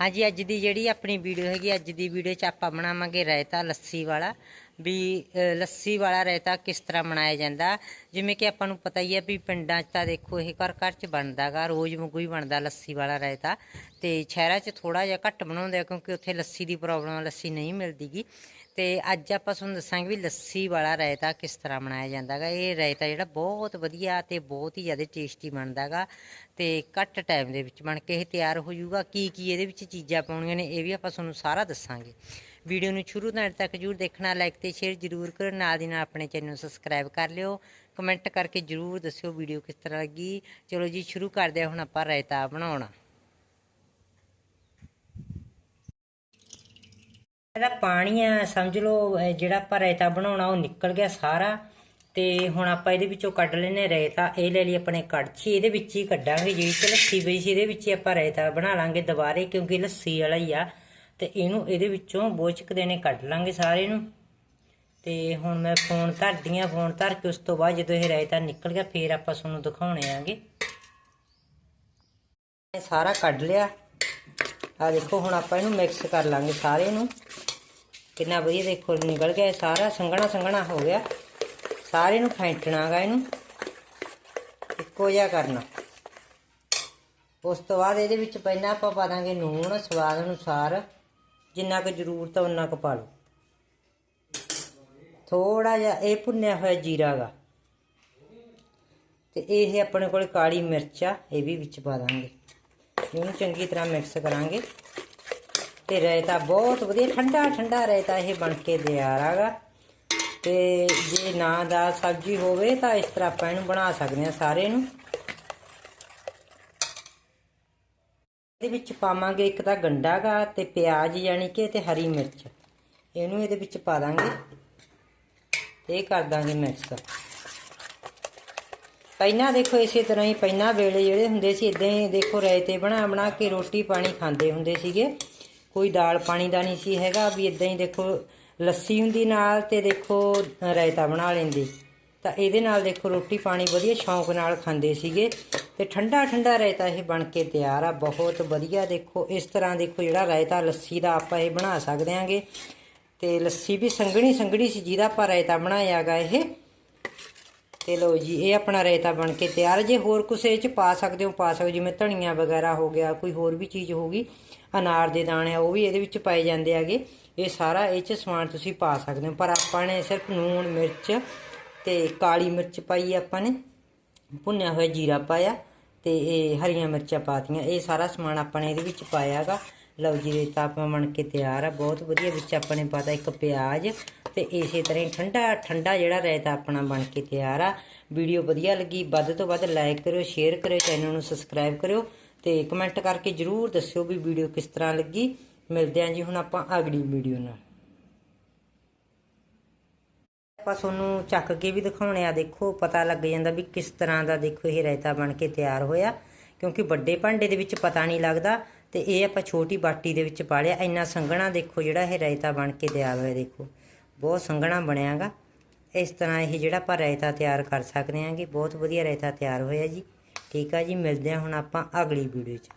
ਹਾਂਜੀ, ਅੱਜ ਦੀ ਜਿਹੜੀ ਆਪਣੀ ਵੀਡੀਓ ਹੈਗੀ, ਅੱਜ ਦੀ ਵੀਡੀਓ 'ਚ ਆਪਾਂ ਬਣਾਵਾਂਗੇ ਰਾਇਤਾ ਲੱਸੀ ਵਾਲਾ। ਵੀ ਲੱਸੀ ਵਾਲਾ ਰਾਇਤਾ ਕਿਸ ਤਰ੍ਹਾਂ ਬਣਾਇਆ ਜਾਂਦਾ। ਜਿਵੇਂ ਕਿ ਆਪਾਂ ਨੂੰ ਪਤਾ ਹੀ ਹੈ ਵੀ ਪਿੰਡਾਂ 'ਚ ਤਾਂ ਦੇਖੋ ਇਹ ਘਰ ਘਰ 'ਚ ਬਣਦਾਗਾ ਰੋਜ਼ ਵਾਂਗੂ ਹੀ ਬਣਦਾ ਲੱਸੀ ਵਾਲਾ ਰਾਇਤਾ। ਤੇ ਸ਼ਹਿਰਾਂ 'ਚ ਥੋੜਾ ਜਿਹਾ ਘੱਟ ਬਣਾਉਂਦੇ ਆ ਕਿਉਂਕਿ ਉੱਥੇ ਲੱਸੀ ਦੀ ਪ੍ਰੋਬਲਮ ਆ, ਲੱਸੀ ਨਹੀਂ ਮਿਲਦੀਗੀ ਤੇ ਅੱਜ ਆਪਾਂ ਤੁਹਾਨੂੰ ਦੱਸਾਂਗੇ ਵੀ ਲੱਸੀ ਵਾਲਾ ਰਾਇਤਾ ਕਿਸ ਤਰ੍ਹਾਂ ਬਣਾਇਆ ਜਾਂਦਾਗਾ ਇਹ ਰਾਇਤਾ ਜਿਹੜਾ ਬਹੁਤ ਵਧੀਆ ਤੇ ਬਹੁਤ ਹੀ ਜ਼ਿਆਦਾ ਟੇਸਟੀ ਬਣਦਾਗਾ ਤੇ ਘੱਟ ਟਾਈਮ ਦੇ ਵਿੱਚ ਬਣ ਕੇ ਇਹ ਤਿਆਰ ਹੋ ਜਾਊਗਾ ਕੀ ਕੀ ਇਹਦੇ ਵਿੱਚ ਚੀਜ਼ਾਂ ਪਾਉਣੀਆਂ ਨੇ, ਇਹ ਵੀ ਆਪਾਂ ਤੁਹਾਨੂੰ ਸਾਰਾ ਦੱਸਾਂਗੇ। ਵੀਡੀਓ ਨੂੰ ਸ਼ੁਰੂ ਤੋਂ ਅੰਤ ਤੱਕ ਜਰੂਰ ਦੇਖਣਾ ਲਾਈਕ ਤੇ ਸ਼ੇਅਰ ਜਰੂਰ ਕਰੋ, ਨਾਲ ਦੀ ਨਾਲ ਆਪਣੇ ਚੈਨਲ ਨੂੰ ਸਬਸਕ੍ਰਾਈਬ ਕਰ ਲਿਓ। ਕਮੈਂਟ ਕਰਕੇ ਜਰੂਰ ਦੱਸਿਓ ਵੀਡੀਓ ਕਿਸ ਤਰ੍ਹਾਂ ਲੱਗੀ। ਚਲੋ ਜੀ, ਸ਼ੁਰੂ ਕਰਦੇ ਹਾਂ, ਹੁਣ ਆਪਾਂ ਰਾਇਤਾ ਬਣਾਉਣਾ। ਇਹਦਾ ਪਾਣੀ ਆ, ਸਮਝ ਲਓ ਜਿਹੜਾ ਆਪਾਂ ਰਾਇਤਾ ਬਣਾਉਣਾ, ਉਹ ਨਿਕਲ ਗਿਆ ਸਾਰਾ। ਤੇ ਹੁਣ ਆਪਾਂ ਇਹਦੇ ਵਿੱਚੋਂ ਕੱਢ ਲੈਨੇ ਰਾਇਤਾ। ਇਹ ਲੈ ਲਈ ਆਪਣੇ ਕੜਛੀ, ਇਹਦੇ ਵਿੱਚ ਹੀ ਕੱਢਾਂਗੇ। ਜਿਹੜੀ ਕਿ ਲੱਸੀ ਪਈ ਸੀ, ਇਹਦੇ ਵਿੱਚ ਹੀ ਆਪਾਂ ਰਾਇਤਾ ਬਣਾ ਲਾਂਗੇ ਦੁਬਾਰੇ, ਕਿਉਂਕਿ ਲੱਸੀ ਵਾਲਾ ਹੀ ਆ। ਤੇ ਇਹਨੂੰ ਇਹਦੇ ਵਿੱਚੋਂ ਬੋਚਕ ਦੇਣੇ ਕੱਢ ਲਾਂਗੇ ਸਾਰੇ ਨੂੰ ਤੇ ਹੁਣ ਮੈਂ ਫੋਨ ਧਰਦੀ ਆ, ਫੋਨ ਧਰ ਕੇ ਉਸ ਤੋਂ ਬਾਅਦ ਜਦੋਂ ਇਹ ਰਾਇਤਾ ਨਿਕਲ ਗਿਆ, ਫੇਰ ਆਪਾਂ ਤੁਹਾਨੂੰ ਦਿਖਾਉਣੇ ਆਂਗੇ। ਇਹ ਸਾਰਾ ਕੱਢ ਲਿਆ। ਆ ਦੇਖੋ, ਹੁਣ ਆਪਾਂ ਇਹਨੂੰ ਮਿਕਸ ਕਰ ਲਾਂਗੇ ਸਾਰੇ ਨੂੰ ਕਿੰਨਾ ਵਧੀਆ ਦੇਖੋ, ਨਿਕਲ ਗਿਆ ਇਹ ਸਾਰਾ, ਸੰਘਣਾ ਸੰਘਣਾ ਹੋ ਗਿਆ। ਸਾਰੇ ਨੂੰ ਫੈਂਟਣਾਗਾ ਇਹਨੂੰ। ਇੱਕੋ ਜਿਹਾ ਕਰਨਾ। ਉਸ ਤੋਂ ਬਾਅਦ ਇਹਦੇ ਵਿੱਚ ਪਹਿਲਾਂ ਆਪਾਂ ਪਾ ਦਾਂਗੇ ਨੂਣ, ਸਵਾਦ ਅਨੁਸਾਰ। ਜਿੰਨਾ ਕੁ ਜ਼ਰੂਰਤ ਹੈ ਉਨਾ ਕੁ ਪਾ ਲਓ। ਥੋੜਾ ਜਿਹਾ ਇਹ ਭੁੰਨਿਆ ਹੋਇਆ ਜੀਰਾ ਗਾ। ਤੇ ਇਹ ਆਪਣੇ ਕੋਲ ਕਾਲੀ ਮਿਰਚ ਆ, ਇਹ ਵੀ ਵਿੱਚ ਪਾ ਦਾਂਗੇ। ਇਹਨੂੰ ਚੰਗੀ ਤਰ੍ਹਾਂ ਮਿਕਸ ਕਰਾਂਗੇ। ਤੇ ਰਾਇਤਾ ਬਹੁਤ ਵਧੀਆ, ਠੰਡਾ ਠੰਡਾ ਰਾਇਤਾ ਇਹ ਬਣ ਕੇ ਤਿਆਰ ਆਗਾ ਤੇ ਜੇ ਨਾ ਦਾ ਸਬਜ਼ੀ ਹੋਵੇ ਤਾਂ ਇਸ ਤਰ੍ਹਾਂ ਆਪਾਂ ਇਹਨੂੰ ਬਣਾ ਸਕਦੇ ਹਾਂ ਸਾਰੇ ਨੂੰ। ਇਹਦੇ ਵਿੱਚ ਪਾਵਾਂਗੇ ਇੱਕ ਤਾਂ ਗੰਡਾ ਗਾ ਤੇ ਪਿਆਜ਼ ਯਾਨੀ ਕਿ ਤੇ ਹਰੀ ਮਿਰਚ। ਇਹਨੂੰ ਇਹਦੇ ਵਿੱਚ ਪਾ ਦਾਂਗੇ। ਇਹ ਕਰ ਦਾਂਗੇ ਮਿਕਸ ਪਹਿਲਾਂ ਦੇਖੋ ਇਸੇ ਤਰ੍ਹਾਂ ਹੀ ਪਹਿਲਾਂ ਵੇਲੇ ਜਿਹੜੇ ਹੁੰਦੇ ਸੀ ਇਦਾਂ ਹੀ ਦੇਖੋ ਰਾਇਤੇ ਬਣਾ ਬਣਾ ਕੇ ਰੋਟੀ ਪਾਣੀ ਖਾਂਦੇ ਹੁੰਦੇ ਸੀਗੇ। ਕੋਈ ਦਾਲ ਪਾਣੀ ਦਾ ਨਹੀਂ ਸੀ ਹੈਗਾ ਵੀ ਇਦਾਂ ਹੀ ਦੇਖੋ ਲੱਸੀ ਹੁੰਦੀ ਨਾਲ ਤੇ ਦੇਖੋ ਰਾਇਤਾ ਬਣਾ ਲੈਂਦੇ। ਤਾਂ ਇਹਦੇ ਨਾਲ ਦੇਖੋ ਰੋਟੀ ਪਾਣੀ ਵਧੀਆ ਸ਼ੌਂਕ ਨਾਲ ਖਾਂਦੇ ਸੀਗੇ। ਤੇ ਠੰਡਾ ਠੰਡਾ ਰਾਇਤਾ ਇਹ ਬਣ ਕੇ ਤਿਆਰ ਆ। ਬਹੁਤ ਵਧੀਆ ਦੇਖੋ। ਇਸ ਤਰ੍ਹਾਂ ਦੇਖੋ ਜਿਹੜਾ ਰਾਇਤਾ ਲੱਸੀ ਦਾ ਆਪਾਂ ਇਹ ਬਣਾ ਸਕਦੇ ਆਂਗੇ। ਤੇ ਲੱਸੀ ਵੀ ਸੰਘਣੀ ਸੰਘਣੀ ਸੀ ਜਿਹਦਾ ਆਪਾਂ ਰਾਇਤਾ ਬਣਾਇਆਗਾ ਇਹ। ਤੇ ਲਓ ਜੀ, ਇਹ ਆਪਣਾ ਰਾਇਤਾ ਬਣ ਕੇ ਤਿਆਰ ਜੇ ਹੋਰ ਕੁਛ ਇਹ ਚ ਪਾ ਸਕਦੇ ਹੋ, ਪਾ ਸਕਦੇ ਜਿਵੇਂ ਧਨੀਆ ਵਗੈਰਾ ਹੋ ਗਿਆ, ਕੋਈ ਹੋਰ ਵੀ ਚੀਜ਼ ਹੋਗੀ ਅਨਾਰ ਦੇ ਦਾਣੇ ਆ, ਉਹ ਵੀ ਇਹਦੇ ਵਿੱਚ ਪਾਏ ਜਾਂਦੇ ਆਗੇ ਇਹ ਸਾਰਾ ਇਹ ਚ ਸਮਾਨ ਤੁਸੀਂ ਪਾ ਸਕਦੇ ਹੋ। ਪਰ ਆਪਾਂ ਨੇ ਸਿਰਫ ਨੂਣ, ਮਿਰਚ ਤੇ ਕਾਲੀ ਮਿਰਚ ਪਾਈ ਆਪਾਂ ਨੇ। ਭੁੰਨਿਆ ਹੋਇਆ ਜੀਰਾ ਪਾਇਆ। ਤੇ ਇਹ ਹਰੀਆਂ ਮਿਰਚਾਂ ਪਾਤੀਆਂ। ਇਹ ਸਾਰਾ ਸਮਾਨ ਆਪਾਂ ਨੇ ਇਹਦੇ ਵਿੱਚ ਪਾਇਆਗਾ ਲਓ ਜੀ ਰੇਤਾ ਆਪਾਂ ਬਣ ਕੇ ਤਿਆਰ ਆ। ਬਹੁਤ ਵਧੀਆ ਵਿੱਚ ਆਪਾਂ ਨੇ ਪਾਤਾ ਇੱਕ ਪਿਆਜ਼ ਤੇ ਇਸੇ ਤਰ੍ਹਾਂ ਹੀ ਠੰਡਾ ਠੰਡਾ ਜਿਹੜਾ ਰਾਇਤਾ ਆਪਣਾ ਬਣ ਕੇ ਤਿਆਰ ਆ। ਵੀਡੀਓ ਵਧੀਆ ਲੱਗੀ, ਵੱਧ ਤੋਂ ਵੱਧ ਲਾਈਕ ਕਰਿਓ ਸ਼ੇਅਰ ਕਰਿਓ ਚੈਨਲ ਨੂੰ ਸਬਸਕ੍ਰਾਈਬ ਕਰਿਓ ਤੇ ਕਮੈਂਟ ਕਰਕੇ ਜਰੂਰ ਦੱਸਿਓ ਵੀ ਵੀਡੀਓ ਕਿਸ ਤਰ੍ਹਾਂ ਲੱਗੀ। ਮਿਲਦੇ ਆਂ ਜੀ ਹੁਣ ਆਪਾਂ ਅਗਲੀ ਵੀਡੀਓ ਨਾਲ। ਆਪਾਂ ਤੁਹਾਨੂੰ ਚੱਕ ਕੇ ਵੀ ਦਿਖਾਉਣੇ ਆ। ਦੇਖੋ, ਪਤਾ ਲੱਗ ਜਾਂਦਾ ਵੀ ਕਿਸ ਤਰ੍ਹਾਂ ਦਾ ਦੇਖੋ ਇਹ ਰਾਇਤਾ ਬਣ ਕੇ ਤਿਆਰ ਹੋਇਆ। ਕਿਉਂਕਿ ਵੱਡੇ ਭਾਂਡੇ ਦੇ ਵਿੱਚ ਪਤਾ ਨਹੀਂ ਲੱਗਦਾ ਤੇ ਇਹ ਆਪਾਂ ਛੋਟੀ ਬਾਟੀ ਦੇ ਵਿੱਚ ਪਾ ਲਿਆ। ਇੰਨਾ ਸੰਘਣਾ ਦੇਖੋ ਜਿਹੜਾ ਇਹ ਰਾਇਤਾ ਬਣ ਕੇ ਤਿਆਰ ਹੋਇਆ, ਦੇਖੋ। ਬਹੁਤ ਸੰਘਣਾ ਬਣਿਆਗਾ। ਇਸ ਤਰ੍ਹਾਂ ਇਹ ਜਿਹੜਾ ਆਪਾਂ ਰਾਇਤਾ ਤਿਆਰ ਕਰ ਸਕਦੇ ਆਂਗੇ। ਬਹੁਤ ਵਧੀਆ ਰਾਇਤਾ ਤਿਆਰ ਹੋਇਆ ਜੀ। ਠੀਕ ਆ ਜੀ, ਮਿਲਦੇ ਹਾਂ ਹੁਣ ਆਪਾਂ ਅਗਲੀ ਵੀਡੀਓ 'ਚ।